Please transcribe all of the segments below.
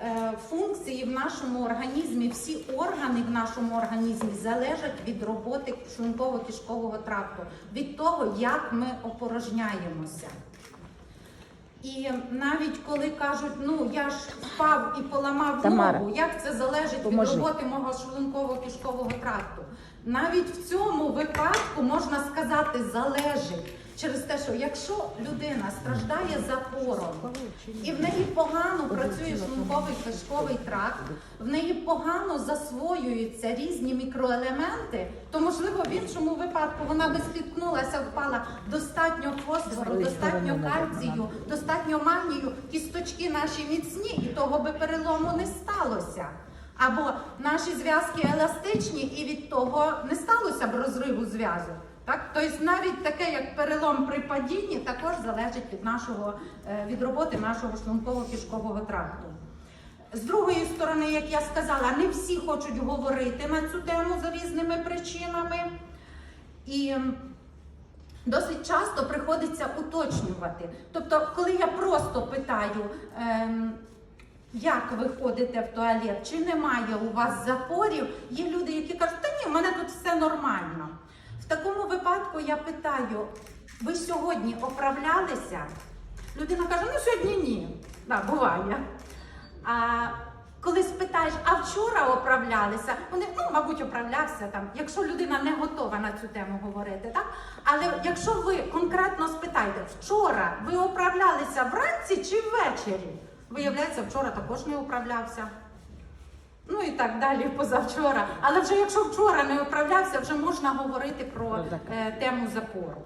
е, функції в нашому організмі, всі органи в нашому організмі залежать від роботи шлунково-кишкового тракту, від того, як ми опорожняємося. І навіть коли кажуть, ну я ж впав і поламав Тамара, ногу, як це залежить поможи. від роботи мого шлунково-кишкового тракту? Навіть в цьому випадку можна сказати залежить через те, що якщо людина страждає запором і в неї погано працює шлунковий кишковий тракт, в неї погано засвоюються різні мікроелементи, то можливо в іншому випадку вона би спіткнулася, впала достатньо фосфору, достатньо кальцію, достатньо магнію, кісточки наші міцні, і того би перелому не сталося. Або наші зв'язки еластичні, і від того не сталося б розриву зв'язок. Так, тобто навіть таке, як перелом при падінні, також залежить від нашого е, від роботи нашого шлунково-кишкового тракту. З другої сторони, як я сказала, не всі хочуть говорити на цю тему за різними причинами. І досить часто приходиться уточнювати. Тобто, коли я просто питаю, ем, як ви ходите в туалет, чи немає у вас запорів, є люди, які кажуть, та ні, в мене тут все нормально. В такому випадку я питаю, ви сьогодні оправлялися? Людина каже, ну сьогодні ні. Так, буває. А коли спитаєш, а вчора оправлялися, вони, ну, мабуть, оправлявся там, якщо людина не готова на цю тему говорити, так? Але якщо ви конкретно спитаєте, вчора ви оправлялися вранці чи ввечері? Виявляється, вчора також не управлявся. Ну і так далі, позавчора. Але вже якщо вчора не управлявся, вже можна говорити про е, тему запору.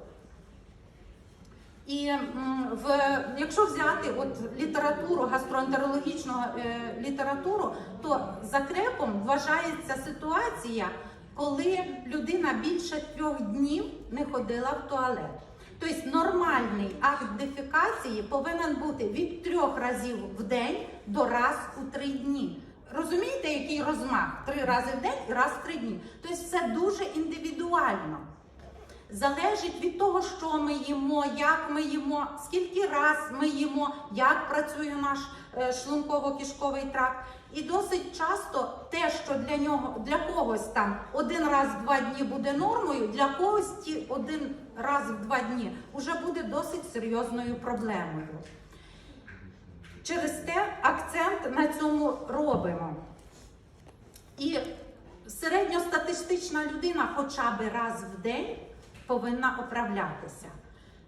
І в, якщо взяти от літературу, гастроентерологічну е, літературу, то закрепом вважається ситуація, коли людина більше трьох днів не ходила в туалет. Тобто нормальний акт дефекації повинен бути від трьох разів в день до раз у три дні. Розумієте, який розмах? Три рази в день і раз в три дні. Тобто це дуже індивідуально. Залежить від того, що ми їмо, як ми їмо, скільки раз ми їмо, як працює наш е, шлунково-кишковий тракт. І досить часто те, що для нього для когось там один раз в два дні буде нормою, для когось ті один раз в два дні вже буде досить серйозною проблемою. Через те акцент на цьому робимо. І середньостатистична людина хоча б раз в день повинна оправлятися.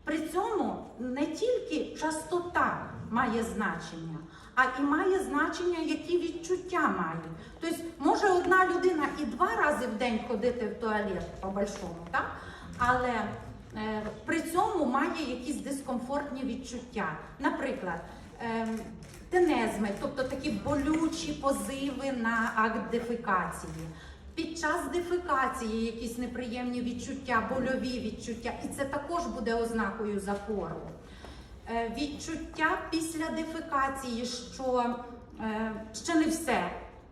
При цьому не тільки частота має значення, а і має значення, які відчуття має. Тобто, може одна людина і два рази в день ходити в туалет по-большому, так? але е, при цьому має якісь дискомфортні відчуття. Наприклад, тенезми, тобто такі болючі позиви на акт дефекації. Під час дефекації якісь неприємні відчуття, больові відчуття, і це також буде ознакою запору. Е, Відчуття після дефекації, що е, ще не все,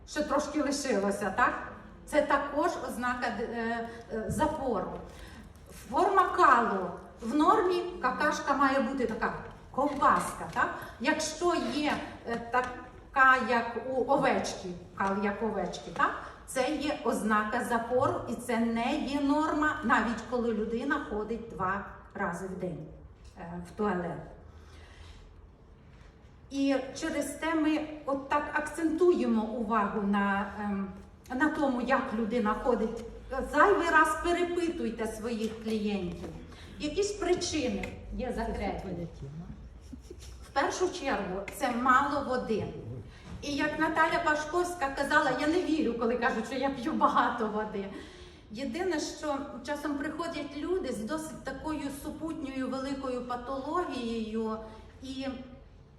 ще трошки лишилося, так? Це також ознака е, запору. Форма калу. В нормі какашка має бути така ковбаска. Так? Якщо є е, така, як у овечки, як овечки, так? це є ознака запору і це не є норма, навіть коли людина ходить два рази в день е, в туалет. І через те ми от так акцентуємо увагу на, ем, на тому, як людина ходить. Зайвий раз перепитуйте своїх клієнтів. Які ж причини є закреплені? В першу чергу це мало води. І як Наталя Пашковська казала, я не вірю, коли кажуть, що я п'ю багато води. Єдине, що часом приходять люди з досить такою супутньою великою патологією і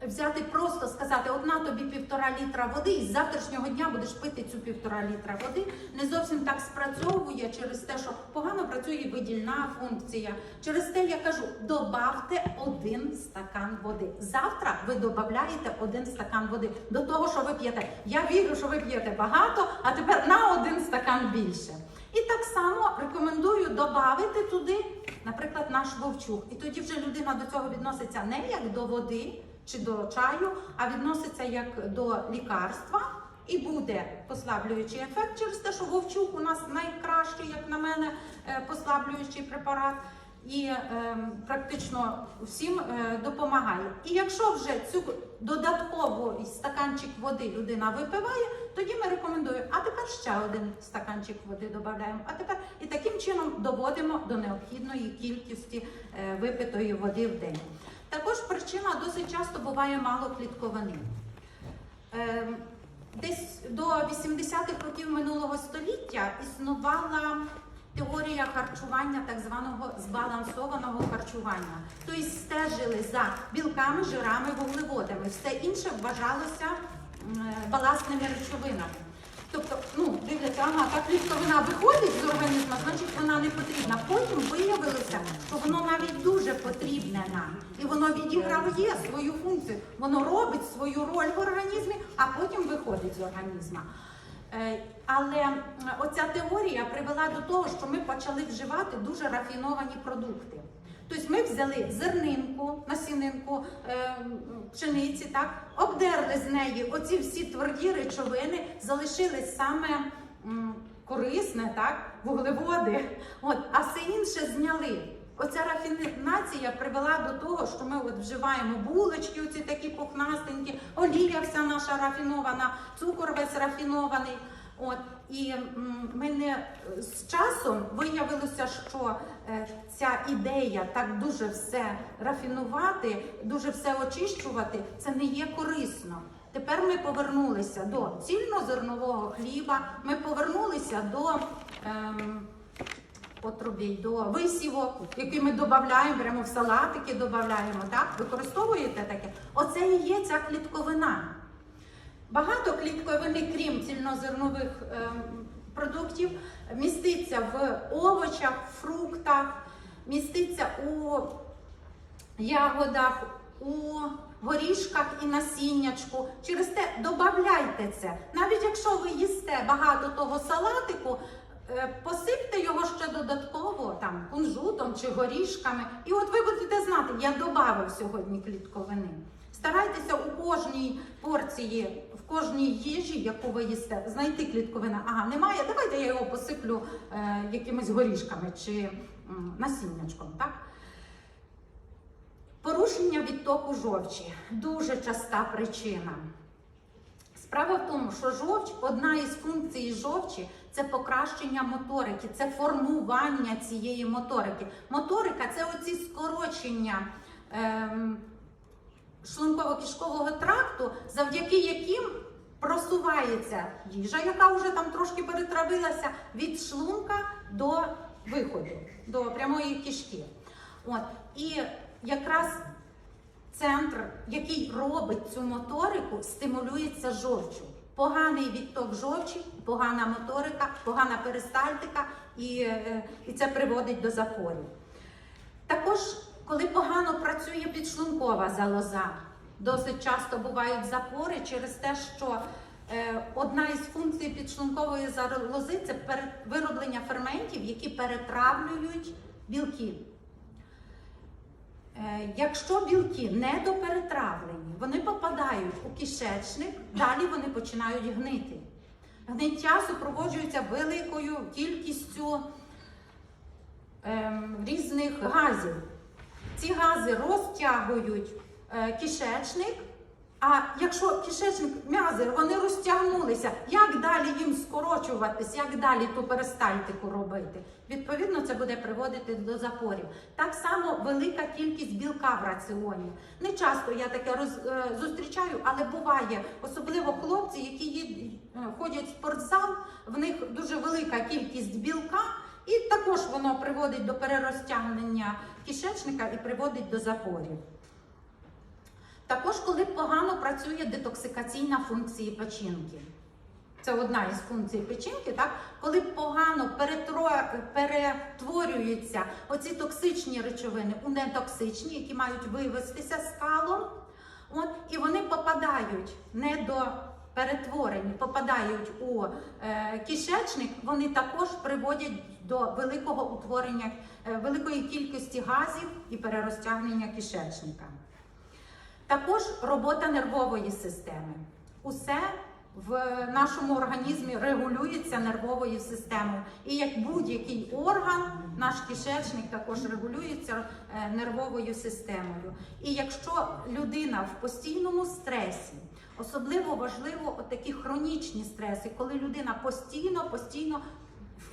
взяти просто сказати, от на тобі півтора літра води, і з завтрашнього дня будеш пити цю півтора літра води, не зовсім так спрацьовує через те, що погано працює видільна функція. Через те я кажу, добавте один стакан води. Завтра ви додаєте один стакан води до того, що ви п'єте. Я вірю, що ви п'єте багато, а тепер на один стакан більше. І так само рекомендую додати туди, наприклад, наш вовчук. І тоді вже людина до цього відноситься не як до води, чи до чаю, а відноситься як до лікарства. І буде послаблюючий ефект через те, що вовчук у нас найкращий, як на мене, е, послаблюючий препарат і е, практично всім е, допомагає. І якщо вже цю додатково стаканчик води людина випиває, тоді ми рекомендуємо, а тепер ще один стаканчик води додаємо. А тепер і таким чином доводимо до необхідної кількості е, випитої води в день. Також причина досить часто буває мало клітковини. Е, Десь до 80-х років минулого століття існувала теорія харчування, так званого збалансованого харчування. Тобто стежили за білками, жирами, вуглеводами. Все інше вважалося е, баласними речовинами. Тобто, ну, дивляться, ага, та клітковина виходить з організму, значить вона не потрібна. Потім виявилося, що воно навіть дуже потрібне нам. І воно відіграє свою функцію. Воно робить свою роль в організмі, а потім виходить з організму. Е, Але оця теорія привела до того, що ми почали вживати дуже рафіновані продукти. Тобто ми взяли зернинку, насінинку е, пшениці, так, обдерли з неї оці всі тверді речовини, залишили саме корисне, так, вуглеводи, от, а все інше зняли. Оця рафінація привела до того, що ми от вживаємо булочки, оці такі пухнастенькі, олія вся наша рафінована, цукор весь рафінований. От і ми не з часом виявилося, що ця ідея так дуже все рафінувати, дуже все очищувати, це не є корисно. Тепер ми повернулися до цільнозернового хліба, ми повернулися до. Ем, отрубій до висівок, які ми додаємо, прямо в салатики додаємо, так? Використовуєте таке? Оце і є ця клітковина. Багато клітковини, крім цільнозернових ем, продуктів, міститься в овочах, фруктах, міститься у ягодах, у горішках і насіннячку. Через те додавайте це. Навіть якщо ви їсте багато того салатику, е, посипте його ще додатково там кунжутом чи горішками. І от ви будете знати, я додав сьогодні клітковини. Старайтеся у кожній порції, в кожній їжі, яку ви їсте, знайти клітковина. Ага, немає. Давайте я його посиплю е, якимись горішками чи м, насіннячком. Так? Порушення відтоку жовчі дуже часта причина. Справа в тому, що жовч, одна із функцій жовчі це покращення моторики, це формування цієї моторики. Моторика це оці скорочення ем, шлунково-кишкового тракту, завдяки яким просувається їжа, яка вже там трошки перетравилася від шлунка до виходу, до прямої кишки. От. І якраз центр, який робить цю моторику, стимулюється жовчу. Поганий відток жовчі, погана моторика, погана перистальтика, і, е, і це приводить до запорів. Також, коли погано працює підшлункова залоза, досить часто бувають запори через те, що е, одна із функцій підшлункової залози це вироблення ферментів, які перетравлюють білки. Е, Якщо білки недоперетравлені, вони попадають у кишечник, далі вони починають гнити. Гниття супроводжується великою кількістю ем, різних газів. Ці гази розтягують е, кишечник, а якщо кишечник м'язи вони розтягнулися, як далі їм скорочуватись, як далі ту перистальтику робити? Відповідно, це буде приводити до запорів. Так само велика кількість білка в раціоні. Не часто я таке роз, е, зустрічаю, але буває, особливо хлопці, які їд- е, ходять в спортзал, в них дуже велика кількість білка. І також воно приводить до перерозтягнення кишечника і приводить до запорів. Також, коли погано працює детоксикаційна функція печінки. Це одна із функцій печінки, так? коли погано перетро- перетворюються оці токсичні речовини у нетоксичні, які мають вивестися з калом, от, і вони попадають не до перетворені, попадають у е, кишечник, вони також приводять до великого утворення, е, великої кількості газів і перерозтягнення кишечника. Також робота нервової системи. Усе в нашому організмі регулюється нервовою системою. І як будь-який орган, наш кишечник також регулюється е, нервовою системою. І якщо людина в постійному стресі, особливо важливо такі хронічні стреси, коли людина постійно, постійно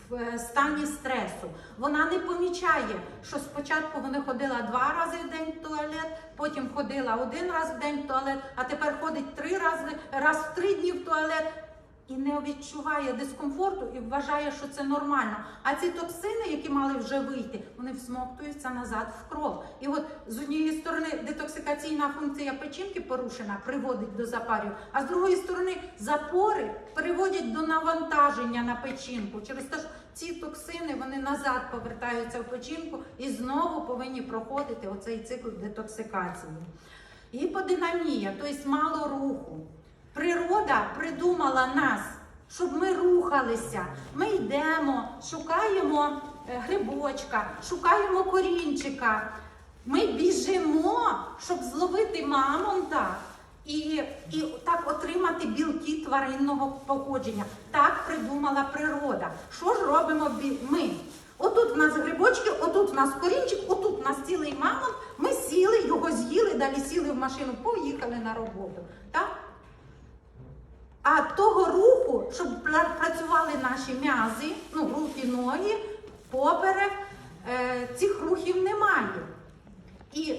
в е, стані стресу. Вона не помічає, що спочатку вона ходила два рази в день в туалет, потім ходила один раз в день в туалет, а тепер ходить три рази, раз в три дні в туалет. І не відчуває дискомфорту і вважає, що це нормально. А ці токсини, які мали вже вийти, вони всмоктуються назад в кров. І от з однієї сторони детоксикаційна функція печінки порушена, приводить до запарів, а з другої сторони запори приводять до навантаження на печінку. Через те, що ці токсини вони назад повертаються в печінку і знову повинні проходити оцей цикл детоксикації. Гіподинамія, тобто мало руху. Природа придумала нас, щоб ми рухалися. Ми йдемо, шукаємо е, грибочка, шукаємо корінчика. Ми біжимо, щоб зловити мамонта і, і так отримати білки тваринного походження. Так придумала природа. Що ж робимо ми? Отут в нас грибочки, отут в нас корінчик, отут в нас цілий мамонт. Ми сіли, його з'їли, далі сіли в машину, поїхали на роботу. Так? А того руху, щоб працювали наші м'язи, ну, руки, ноги, поперек, е, цих рухів немає. І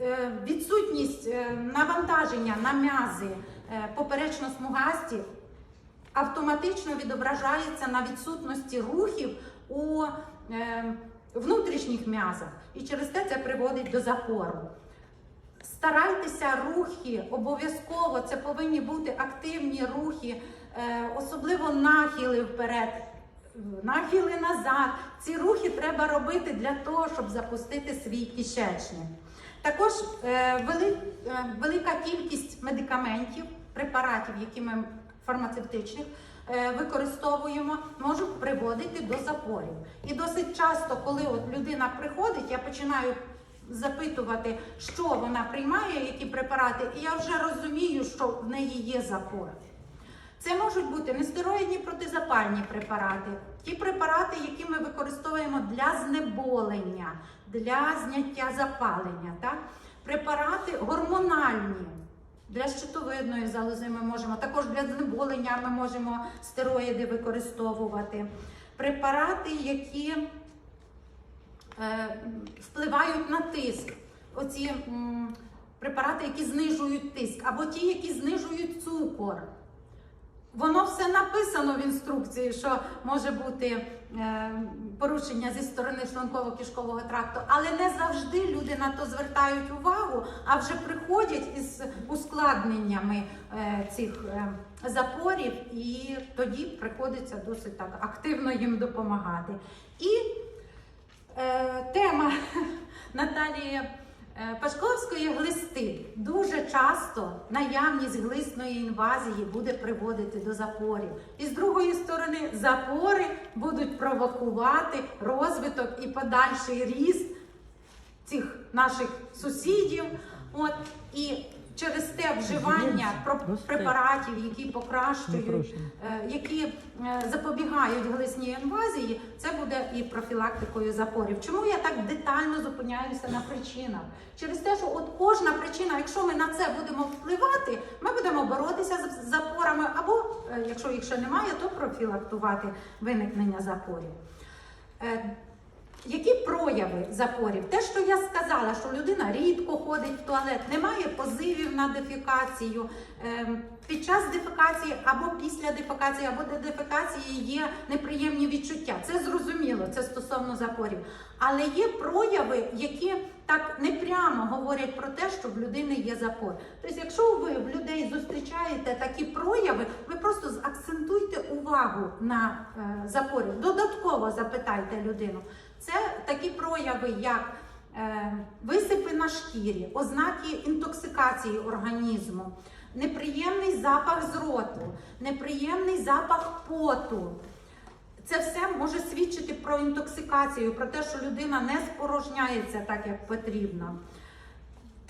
е, відсутність е, навантаження на м'язи е, поперечно-смугасті автоматично відображається на відсутності рухів у е, внутрішніх м'язах. І через те це приводить до запору. Старайтеся рухи, обов'язково це повинні бути активні рухи, е, особливо нахили вперед, нахили назад. Ці рухи треба робити для того, щоб запустити свій кишечник. Також е, е, велика кількість медикаментів, препаратів, які ми фармацевтичних використовуємо, можуть приводити до запорів. І досить часто, коли от людина приходить, я починаю запитувати, що вона приймає, які препарати, і я вже розумію, що в неї є запор. Це можуть бути нестероїдні протизапальні препарати, ті препарати, які ми використовуємо для знеболення, для зняття запалення, так? препарати гормональні. Для щитовидної залози ми можемо, також для знеболення ми можемо стероїди використовувати. Препарати, які впливають на тиск. Оці препарати, які знижують тиск, або ті, які знижують цукор. Воно все написано в інструкції, що може бути е, порушення зі сторони шлунково-кишкового тракту, але не завжди люди на то звертають увагу, а вже приходять із ускладненнями е, цих е, запорів, і тоді приходиться досить так активно їм допомагати. І е, тема Наталії е, Пашковської глисти. Дуже часто наявність глисної інвазії буде приводити до запорів. І з другої сторони, запори будуть провокувати розвиток і подальший ріст цих наших сусідів. От і через те вживання препаратів, які покращують, е, які е, запобігають глисній інвазії, це буде і профілактикою запорів. Чому я так детально зупиняюся на причинах? Через те, що от кожна причина, якщо ми на це будемо впливати, ми будемо боротися з запорами, або е, якщо їх ще немає, то профілактувати виникнення запорів. Які прояви запорів? Те, що я сказала, що людина рідко ходить в туалет, немає позивів на дефекацію. Ем, Під час дефекації або після дефекації, або до дефекації є неприємні відчуття. Це зрозуміло, це стосовно запорів. Але є прояви, які так непрямо говорять про те, що в людини є запор. Тобто, якщо ви в людей зустрічаєте такі прояви, ви просто акцентуйте увагу на е, запорі. Додатково запитайте людину. Це такі прояви, як е, висипи на шкірі, ознаки інтоксикації організму, неприємний запах з роту, неприємний запах поту. Це все може свідчити про інтоксикацію, про те, що людина не спорожняється так, як потрібно.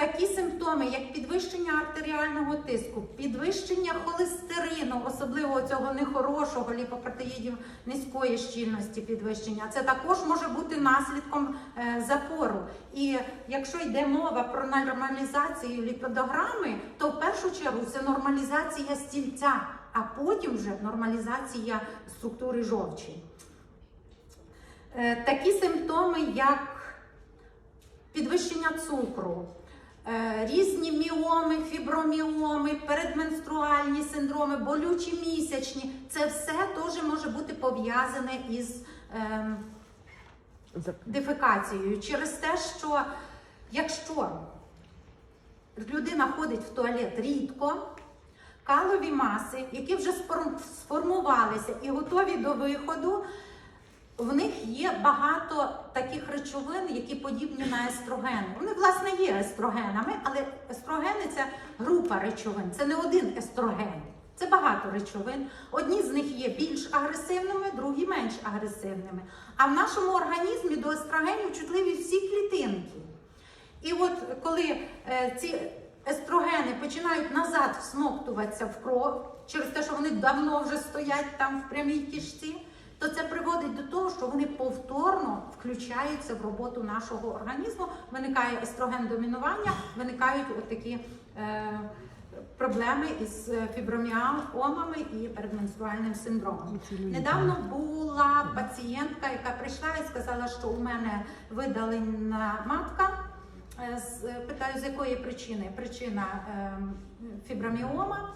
Такі симптоми, як підвищення артеріального тиску, підвищення холестерину, особливо цього нехорошого ліпопротеїдів низької щільності підвищення, це також може бути наслідком е, запору. І якщо йде мова про нормалізацію ліпидограми, то в першу чергу це нормалізація стільця, а потім вже нормалізація структури жовчі. Е, Такі симптоми, як підвищення цукру, різні міоми, фіброміоми, передменструальні синдроми, болючі місячні, це все теж може бути пов'язане із ем, дефекацією. Через те, що якщо людина ходить в туалет рідко, калові маси, які вже сформувалися і готові до виходу, в них є багато таких речовин, які подібні на естрогени. Вони, власне, є естрогенами, але естрогени це група речовин, це не один естроген. Це багато речовин. Одні з них є більш агресивними, другі менш агресивними. А в нашому організмі до естрогенів чутливі всі клітинки. І от коли е, ці естрогени починають назад всмоктуватися в кров через те, що вони давно вже стоять там в прямій кишці, то це приводить до того, що вони повторно включаються в роботу нашого організму. Виникає естроген домінування, виникають от такі е, проблеми із е, фіброміомами і передменструальним синдромом. Недавно була пацієнтка, яка прийшла і сказала, що у мене видалена матка. Е, е, Питаю, з якої причини? Причина е, фіброміома.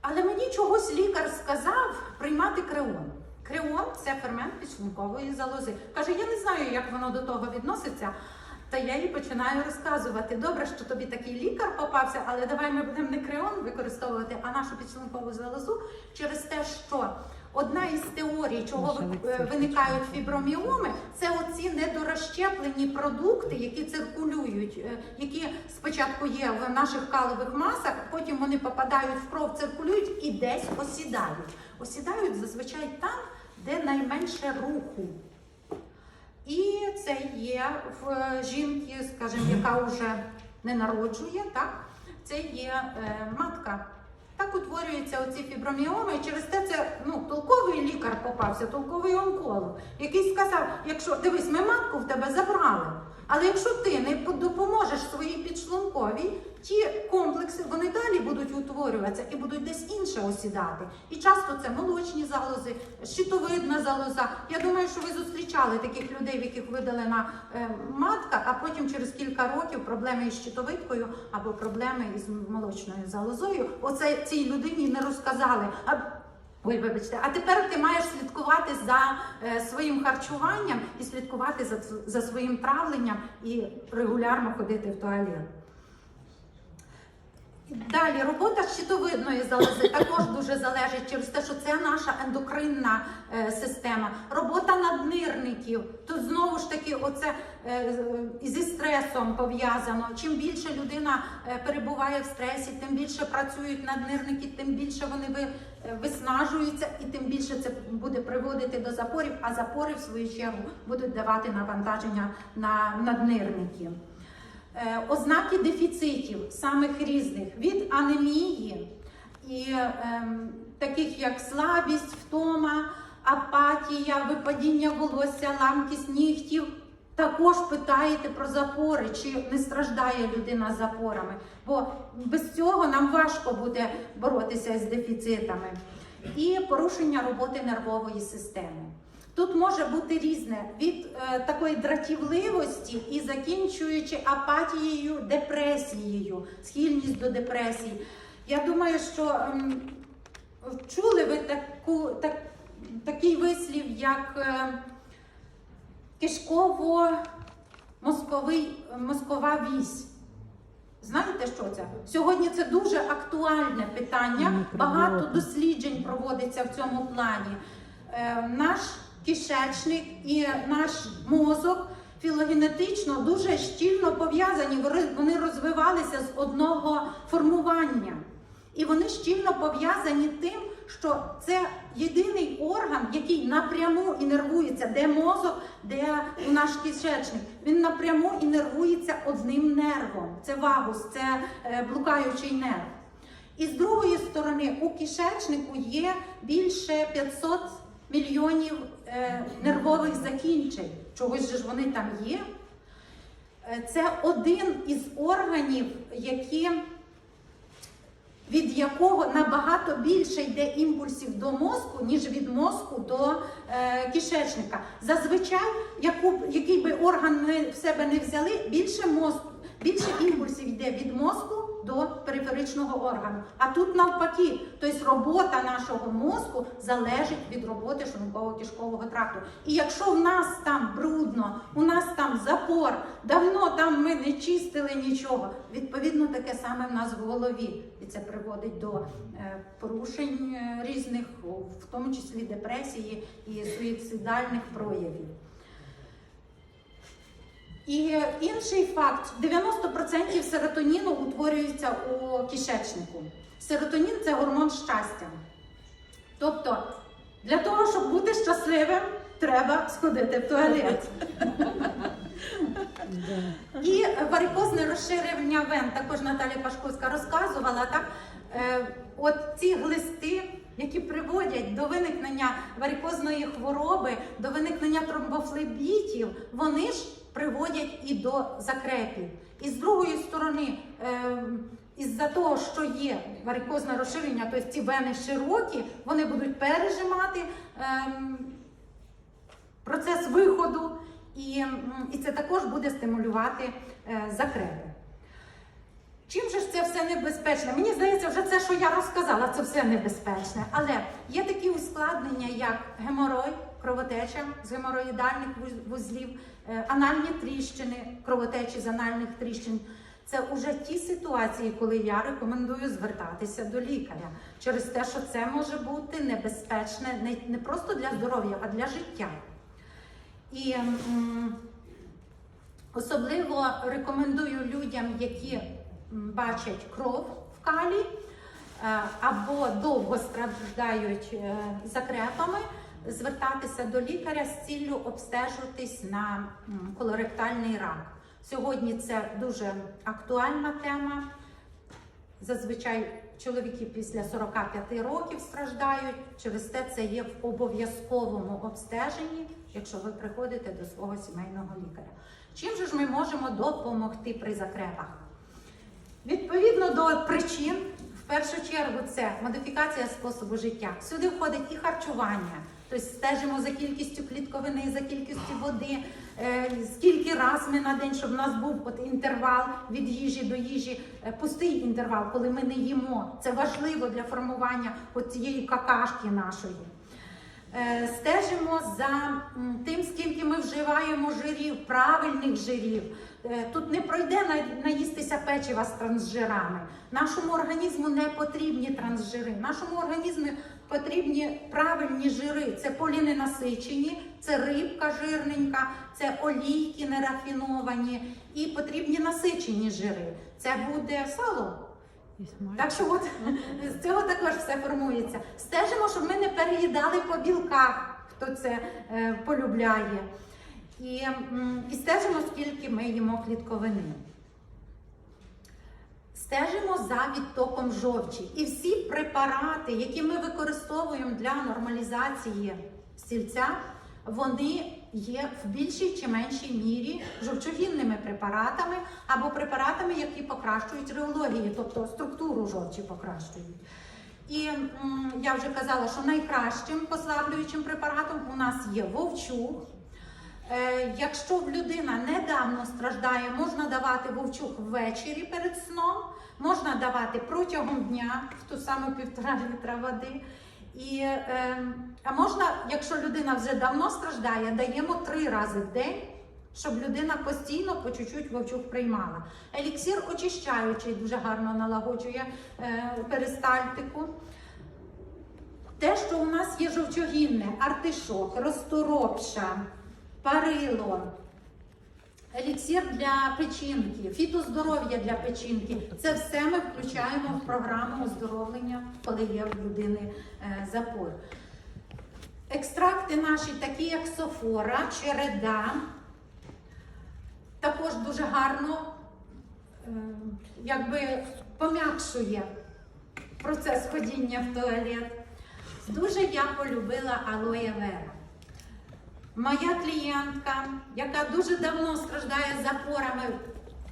Але мені чогось лікар сказав приймати креон. Креон це фермент підшлункової залози. Каже, я не знаю, як воно до того відноситься. Та я їй починаю розказувати. Добре, що тобі такий лікар попався, але давай ми будемо не креон використовувати, а нашу підшлункову залозу через те, що одна із теорій, чого ви- виникають фіброміоми, це оці недорозщеплені продукти, які циркулюють, е, які спочатку є в наших калових масах, потім вони попадають в кров, циркулюють і десь осідають. Осідають зазвичай там, де найменше руху. І це є в е, жінки, скажімо, яка вже не народжує, так? Це є е, матка. Так утворюються оці фіброміоми, і через те це ну, толковий лікар попався, толковий онколог, який сказав: якщо дивись, ми матку в тебе забрали. Але якщо ти не допоможеш своїй підшлунковій, ті комплекси вони далі будуть утворюватися і будуть десь інше осідати. І часто це молочні залози, щитовидна залоза. Я думаю, що ви зустрічали таких людей, в яких видалена е, матка, а потім через кілька років проблеми із щитовидкою або проблеми із молочною залозою. Оце цій людині не розказали. Ой, вибачте, а тепер ти маєш слідкувати за е, своїм харчуванням і слідкувати за, за своїм травленням і регулярно ходити в туалет. Далі робота щитовидної залози також дуже залежить через те, що це наша ендокринна е, система. Робота наднирників. Тут знову ж таки, оце е, зі стресом пов'язано. Чим більше людина е, перебуває в стресі, тим більше працюють наднирники, тим більше вони ви, виснажуються, і тим більше це буде приводити до запорів. А запори, в свою чергу, будуть давати навантаження на наднирники. Е, ознаки дефіцитів самих різних від анемії і ем, таких як слабість, втома, апатія, випадіння волосся, ламкість нігтів. Також питаєте про запори, чи не страждає людина запорами, бо без цього нам важко буде боротися з дефіцитами. І порушення роботи нервової системи. Тут може бути різне від е, такої дратівливості і закінчуючи апатією, депресією, схильність до депресії. Я думаю, що ем, чули ви таку, так, такий вислів, як е, кишково-мозковий мозкова вісь. Знаєте, що це? Сьогодні це дуже актуальне питання. Багато досліджень проводиться в цьому плані. Е, наш кишечник і наш мозок філогенетично дуже щільно пов'язані. Вони розвивалися з одного формування. І вони щільно пов'язані тим, що це єдиний орган, який напряму інервується, де мозок, де наш кишечник. Він напряму інервується одним нервом. Це вагус, це е, блукаючий нерв. І з другої сторони, у кишечнику є більше 500 мільйонів е, нервових закінчень. Чогось же ж вони там є. Е, Це один із органів, які, від якого набагато більше йде імпульсів до мозку, ніж від мозку до е, кишечника. Зазвичай, яку, який би орган ми в себе не взяли, більше мозку, більше імпульсів йде від мозку до периферичного органу. А тут навпаки, тобто робота нашого мозку залежить від роботи шлунково-кишкового тракту. І якщо в нас там брудно, у нас там запор, давно там ми не чистили нічого, відповідно таке саме в нас в голові. І це приводить до е, порушень е, різних, в тому числі депресії і суїцидальних проявів. І інший факт: 90% серотоніну утворюється у кишечнику. Серотонін це гормон щастя. Тобто, для того, щоб бути щасливим, треба сходити в туалет. І варикозне розширення вен, також Наталя Пашковська розказувала, так? Е, от ці глисти, які приводять до виникнення варикозної хвороби, до виникнення тромбофлебітів, вони ж приводять і до закрепів. І з другої сторони, е, із-за того, що є варикозне розширення, тобто ці вени широкі, вони будуть пережимати. ем, процес виходу, і, і це також буде стимулювати е, закрепи. Чим же ж це все небезпечне? Мені здається, вже це, що я розказала, це все небезпечне. Але є такі ускладнення, як геморой, кровотеча з геморроїдальних вуз- вузлів, анальні тріщини, кровотечі з анальних тріщин. Це вже ті ситуації, коли я рекомендую звертатися до лікаря через те, що це може бути небезпечне не, просто для здоров'я, а для життя. І особливо рекомендую людям, які бачать кров в калі е, або довго страждають е, закрепами, звертатися до лікаря з ціллю обстежуватись на колоректальний рак. Сьогодні це дуже актуальна тема. Зазвичай чоловіки після 45 років страждають. Через те це є в обов'язковому обстеженні, якщо ви приходите до свого сімейного лікаря. Чим же ж ми можемо допомогти при закрепах? Відповідно до причин, в першу чергу, це модифікація способу життя. Сюди входить і харчування, тобто стежимо за кількістю клітковини, за кількістю води, е, скільки раз ми на день, щоб у нас був от інтервал від їжі до їжі, е, пустий інтервал, коли ми не їмо. Це важливо для формування цієї какашки нашої. Е, Стежимо за тим, скільки ми вживаємо жирів, правильних жирів. Тут не пройде наїстися печива з трансжирами. Нашому організму не потрібні трансжири. Нашому організму потрібні правильні жири. Це поліненасичені, це рибка жирненька, це олійки нерафіновані і потрібні насичені жири. Це буде сало. Так що от з цього також все формується. Стежимо, щоб ми не переїдали по білках, хто це е, полюбляє. І, і стежимо, скільки ми їмо клітковини. Стежимо за відтоком жовчі. І всі препарати, які ми використовуємо для нормалізації стільця, вони є в більшій чи меншій мірі жовчогінними препаратами або препаратами, які покращують реологію, тобто структуру жовчі покращують. І я вже казала, що найкращим послаблюючим препаратом у нас є вовчук. Е, якщо людина недавно страждає, можна давати вовчук ввечері перед сном, можна давати протягом дня в ту саму півтора літра води. І, е, а можна, якщо людина вже давно страждає, даємо три рази в день, щоб людина постійно по чуть-чуть вовчук приймала. Еліксір очищаючий дуже гарно налагоджує е, перистальтику. Те, що у нас є жовчогінне, артишок, розторопша, парило, еліксир для печінки, фітоздоров'я для печінки. Це все ми включаємо в програму оздоровлення, коли є в людини е, запор. Екстракти наші, такі як софора, череда, також дуже гарно е, якби пом'якшує процес ходіння в туалет. Дуже я полюбила алоє вера. Моя клієнтка, яка дуже давно страждає запорами,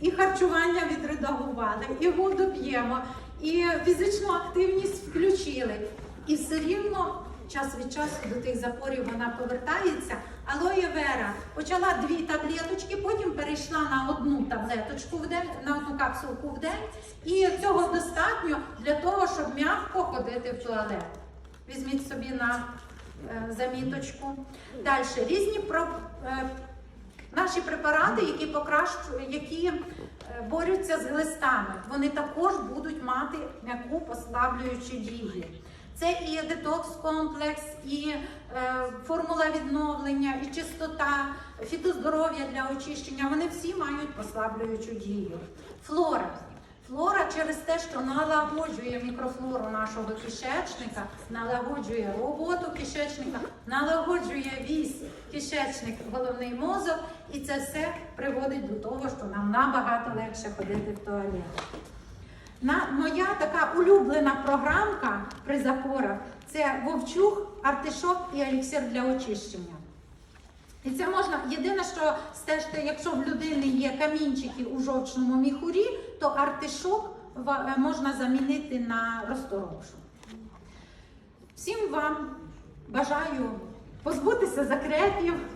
і харчування відредагували, і воду п'ємо, і фізичну активність включили. І все рівно час від часу до тих запорів вона повертається. Алоє Вера почала дві таблеточки, потім перейшла на одну таблеточку в день, на одну капсулку в день. І цього достатньо для того, щоб м'яко ходити в туалет. Візьміть собі на заміточку. Далі різні про, е, наші препарати, які які е, борються з глистами. Вони також будуть мати м'яку послаблюючу дію. Це і детокс-комплекс, і е, формула відновлення, і чистота, фітоздоров'я для очищення. Вони всі мають послаблюючу дію. Флора. Флора через те, що налагоджує мікрофлору нашого кишечника, налагоджує роботу кишечника, налагоджує вісь кишечник, головний мозок, і це все приводить до того, що нам набагато легше ходити в туалет. На, моя така улюблена програмка при запорах це вовчух, артишок і еліксир для очищення. І це можна, єдине, що стежте, якщо в людини є камінчики у жовчному міхурі, то артишок можна замінити на розторопшу. Всім вам бажаю позбутися закрепів,